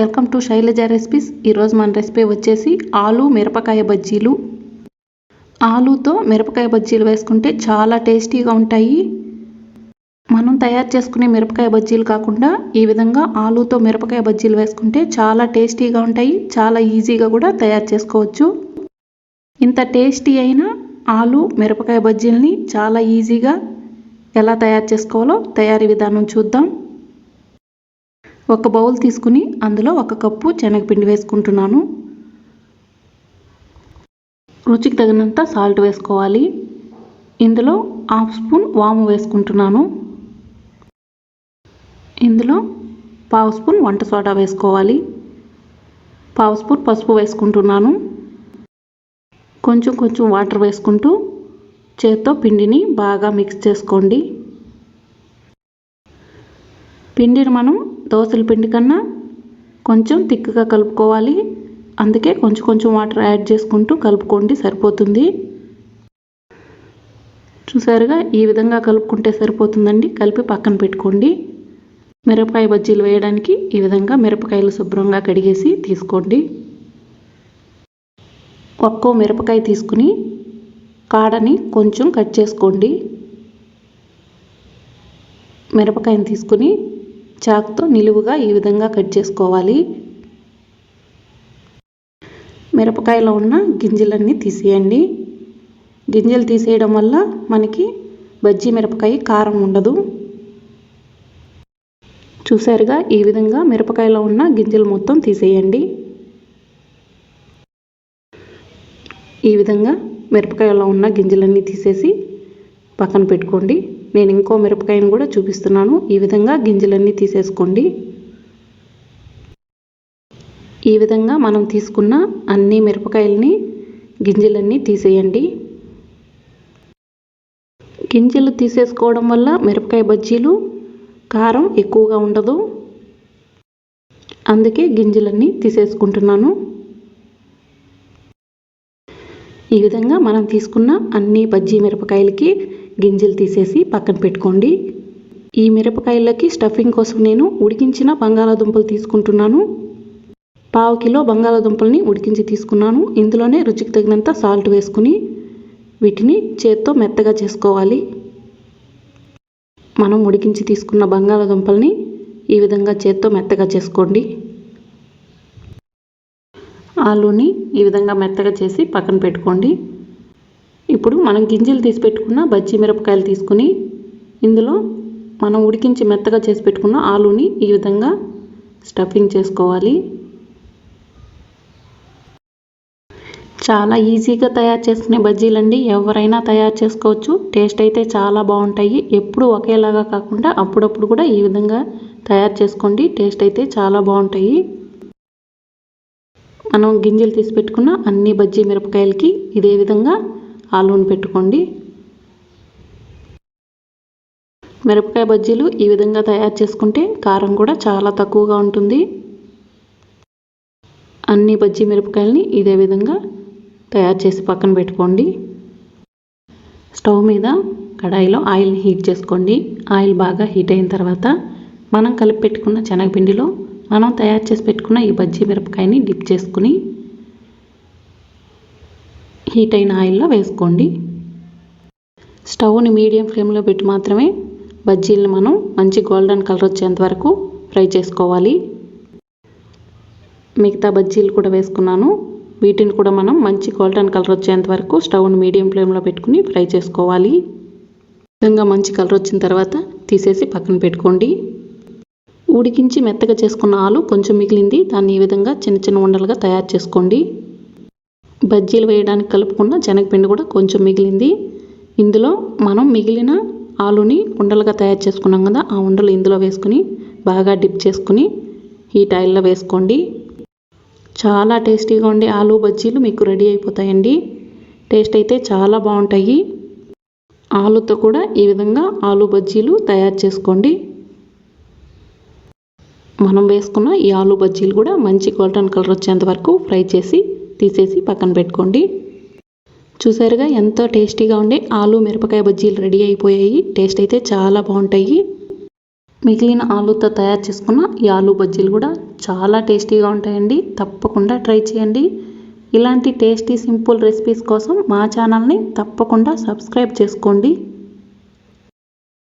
Welcome to Shailaja recipes. ఈరోజు మన recipe వచ్చేసి ఆలు మిరపకాయ బజ్జీలు. ఆలుతో మిరపకాయ బజ్జీలు వేసుకుంటే చాలా టేస్టీగా ఉంటాయి. మనం తయారు చేసుకునే మిరపకాయ బజ్జీలు కాకుండా ఈ విధంగా ఆలుతో మిరపకాయ బజ్జీలు వేసుకుంటే చాలా టేస్టీగా ఉంటాయి. చాలా ఈజీగా కూడా తయారు చేసుకోవచ్చు. ఇంత టేస్టీ అయిన ఆలు మిరపకాయ బజ్జీలని చాలా ఈజీగా ఎలా తయారు చేసుకోవాలో తయారీ విధానం చూద్దాం. ఒక బౌల్ తీసుకుని అందులో ఒక కప్పు శనగపిండి వేసుకుంటున్నాను. రుచికి తగినంత సాల్ట్ వేసుకోవాలి. ఇందులో హాఫ్ స్పూన్ వాము వేసుకుంటున్నాను. ఇందులో పావు స్పూన్ వంట సోడా వేసుకోవాలి. పావు స్పూన్ పసుపు వేసుకుంటున్నాను. కొంచెం కొంచెం వాటర్ వేసుకుంటూ చేత్తో పిండిని బాగా మిక్స్ చేసుకోండి. పిండిని మనం దోశల పిండి కన్నా కొంచెం తిక్కుగా కలుపుకోవాలి. అందుకే కొంచెం కొంచెం వాటర్ యాడ్ చేసుకుంటూ కలుపుకోండి సరిపోతుంది. చూసారుగా? ఈ విధంగా కలుపుకుంటే సరిపోతుందండి. కలిపి పక్కన పెట్టుకోండి. మిరపకాయ బజ్జీలు వేయడానికి ఈ విధంగా మిరపకాయలు శుభ్రంగా కడిగేసి తీసుకోండి. ఒక్కో మిరపకాయ తీసుకుని కాడని కొంచెం కట్ చేసుకోండి. మిరపకాయని తీసుకుని చాక్తో నిలువుగా ఈ విధంగా కట్ చేసుకోవాలి. మిరపకాయలో ఉన్న గింజలన్నీ తీసేయండి. గింజలు తీసేయడం వల్ల మనకి బజ్జీ మిరపకాయ కారం ఉండదు. చూసారుగా ఈ విధంగా మిరపకాయలో ఉన్న గింజలు మొత్తం తీసేయండి. ఈ విధంగా మిరపకాయలో ఉన్న గింజలన్నీ తీసేసి పక్కన పెట్టుకోండి. నేను ఇంకో మిరపకాయను కూడా చూపిస్తున్నాను. ఈ విధంగా గింజలన్నీ తీసేసుకోండి. ఈ విధంగా మనం తీసుకున్న అన్ని మిరపకాయలని గింజలన్నీ తీసేయండి. గింజలు తీసేసుకోవడం వల్ల మిరపకాయ బజ్జీలు కారం ఎక్కువగా ఉండదు. అందుకే గింజలన్నీ తీసేసుకుంటున్నాను. ఈ విధంగా మనం తీసుకున్న అన్ని బజ్జీ మిరపకాయలకి గింజలు తీసేసి పక్కన పెట్టుకోండి. ఈ మిరపకాయలకి స్టఫింగ్ కోసం నేను ఉడికించిన బంగాళాదుంపలు తీసుకుంటున్నాను. పావు కిలో బంగాళాదుంపల్ని ఉడికించి తీసుకున్నాను. ఇందులోనే రుచికి తగినంత సాల్ట్ వేసుకుని వీటిని చేత్తో మెత్తగా చేసుకోవాలి. మనం ఉడికించి తీసుకున్న బంగాళాదుంపల్ని ఈ విధంగా చేత్తో మెత్తగా చేసుకోండి. ఆలూని ఈ విధంగా మెత్తగా చేసి పక్కన పెట్టుకోండి. ఇప్పుడు మనం గింజలు తీసి పెట్టుకున్న బజ్జీ మిరపకాయలు తీసుకుని ఇందులో మనం ఉడికించి మెత్తగా చేసి పెట్టుకున్న ఆలూని ఈ విధంగా స్టఫింగ్ చేసుకోవాలి. చాలా ఈజీగా తయారు చేసుకునే బజ్జీలండి. ఎవరైనా తయారు చేసుకోవచ్చు. టేస్ట్ అయితే చాలా బాగుంటాయి. ఎప్పుడు ఒకేలాగా కాకుండా అప్పుడప్పుడు కూడా ఈ విధంగా తయారు చేసుకోండి. టేస్ట్ అయితే చాలా బాగుంటాయి. మనం గింజలు తీసి పెట్టుకున్న అన్ని బజ్జీ మిరపకాయలకి ఇదే విధంగా ఆలూని పెట్టుకోండి. మిరపకాయ బజ్జీలు ఈ విధంగా తయారు చేసుకుంటే కారం కూడా చాలా తక్కువగా ఉంటుంది. అన్ని బజ్జీ మిరపకాయలని ఇదే విధంగా తయారు చేసి పక్కన పెట్టుకోండి. స్టవ్ మీద కడాయిలో ఆయిల్ని హీట్ చేసుకోండి. ఆయిల్ బాగా హీట్ అయిన తర్వాత మనం కలిపి పెట్టుకున్న శనగపిండిలో మనం తయారు చేసి పెట్టుకున్న ఈ బజ్జీ మిరపకాయని డిప్ చేసుకుని హీట్ అయిన ఆయిల్లో వేసుకోండి. స్టవ్ని మీడియం ఫ్లేమ్లో పెట్టి మాత్రమే బజ్జీలను మనం మంచి గోల్డెన్ కలర్ వచ్చేంత వరకు ఫ్రై చేసుకోవాలి. మిగతా బజ్జీలు కూడా వేసుకున్నాను. వీటిని కూడా మనం మంచి గోల్డెన్ కలర్ వచ్చేంత వరకు స్టవ్ని మీడియం ఫ్లేమ్లో పెట్టుకుని ఫ్రై చేసుకోవాలి. విధంగా మంచి కలర్ వచ్చిన తర్వాత తీసేసి పక్కన పెట్టుకోండి. ఉడికించి మెత్తగా చేసుకున్న ఆలు కొంచెం మిగిలింది. దాన్ని ఈ విధంగా చిన్న చిన్న ఉండలుగా తయారు చేసుకోండి. బజ్జీలు వేయడానికి కలుపుకున్న శనగపిండి కూడా కొంచెం మిగిలింది. ఇందులో మనం మిగిలిన ఆలుని ఉండలుగా తయారు చేసుకున్నాం కదా ఆ ఉండలు ఇందులో వేసుకుని బాగా డిప్ చేసుకుని హీట్ ఆయిల్లో వేసుకోండి. చాలా టేస్టీగా ఉండే ఆలు బజ్జీలు మీకు రెడీ అయిపోతాయండి. టేస్ట్ అయితే చాలా బాగుంటాయి. ఆలుతో కూడా ఈ విధంగా ఆలు బజ్జీలు తయారు చేసుకోండి. మనం వేసుకున్న ఈ ఆలు బజ్జీలు కూడా మంచి గోల్డెన్ కలర్ వచ్చేంత వరకు ఫ్రై చేసి తీసేసి పక్కన పెట్టుకోండి. చూసారుగా ఎంతో టేస్టీగా ఉండే ఆలు మిరపకాయ బజ్జీలు రెడీ అయిపోయాయి. టేస్ట్ అయితే చాలా బాగుంటాయి. మిగిలిన ఆలూతో తయారు చేసుకున్న ఈ ఆలూ బజ్జీలు కూడా చాలా టేస్టీగా ఉంటాయండి. తప్పకుండా ట్రై చేయండి. ఇలాంటి టేస్టీ సింపుల్ రెసిపీస్ కోసం మా ఛానల్ని తప్పకుండా సబ్స్క్రైబ్ చేసుకోండి.